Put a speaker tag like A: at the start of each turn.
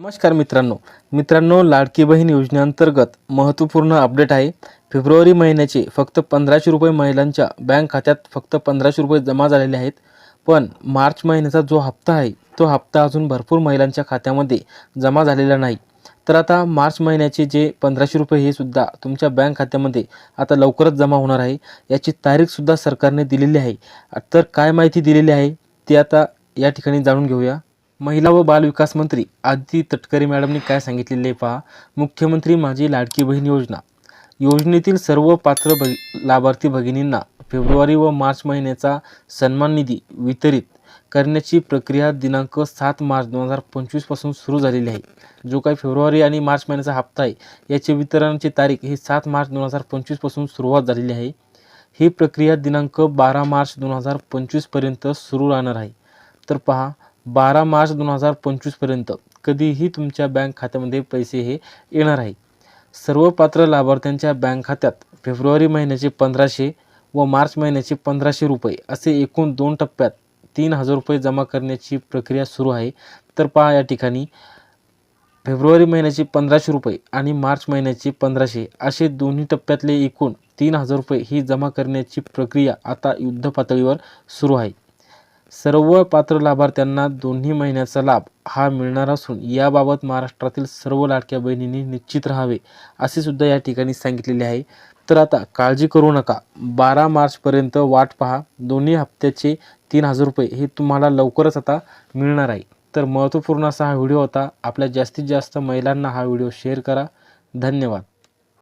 A: नमस्कार मित्रांनो. मित्रांनो लाडकी बहीण योजनेअंतर्गत महत्त्वपूर्ण अपडेट आहे. फेब्रुवारी महिन्याचे फक्त पंधराशे रुपये महिलांच्या बँक खात्यात फक्त पंधराशे रुपये जमा झालेले आहेत. पण मार्च महिन्याचा जो हप्ता आहे तो हप्ता अजून भरपूर महिलांच्या खात्यामध्ये जमा झालेला नाही. तर आता मार्च महिन्याचे जे पंधराशे रुपये हे सुद्धा तुमच्या बँक खात्यामध्ये आता लवकरच जमा होणार आहे. याची तारीखसुद्धा सरकारने दिलेली आहे. तर काय माहिती दिलेली आहे ते आता या ठिकाणी जाणून घेऊया. महिला व बालविकास मंत्री आदिती तटकरे मॅडमनी काय सांगितलेले पहा. मुख्यमंत्री माझी लाडकी बहीण योजना. योजनेतील सर्व पात्र भग लाभार्थी भगिनींना फेब्रुवारी व मार्च महिन्याचा सन्मान निधी वितरित करण्याची प्रक्रिया दिनांक सात मार्च दोन हजार पंचवीसपासून सुरू झालेली आहे. जो काही फेब्रुवारी आणि मार्च महिन्याचा हप्ता आहे याचे वितरणाची तारीख ही सात मार्च दोन हजार पंचवीसपासून सुरुवात झालेली आहे. ही प्रक्रिया दिनांक बारा मार्च दोन हजार पंचवीसपर्यंत सुरू राहणार आहे. तर पहा बारा मार्च दोन हजार पंचवीसपर्यंत कधीही तुमच्या बँक खात्यामध्ये पैसे हे येणार आहे. सर्व पात्र लाभार्थ्यांच्या बँक खात्यात फेब्रुवारी महिन्याचे पंधराशे व मार्च महिन्याचे पंधराशे रुपये असे एकूण दोन टप्प्यात तीन हजार रुपये जमा करण्याची प्रक्रिया सुरू आहे. तर पहा या ठिकाणी. फेब्रुवारी महिन्याचे पंधराशे रुपये आणि मार्च महिन्याचे पंधराशे असे दोन्ही टप्प्यातले एकूण तीन हजार रुपये ही जमा करण्याची प्रक्रिया आता युद्ध पातळीवर सुरू आहे. सर्व पात्र लाभार्थ्यांना दोन्ही महिन्याचा लाभ हा मिळणार असून याबाबत महाराष्ट्रातील सर्व लाडक्या बहिणींनी निश्चित राहावे असे सुद्धा या ठिकाणी सांगितलेले आहे. तर आता काळजी करू नका. बारा मार्चपर्यंत वाट पहा. दोन्ही हप्त्याचे तीन हजार रुपये हे तुम्हाला लवकरच आता मिळणार आहे. तर महत्त्वपूर्ण असा हा व्हिडिओ होता. आपल्या जास्तीत जास्त महिलांना हा व्हिडिओ शेअर करा. धन्यवाद.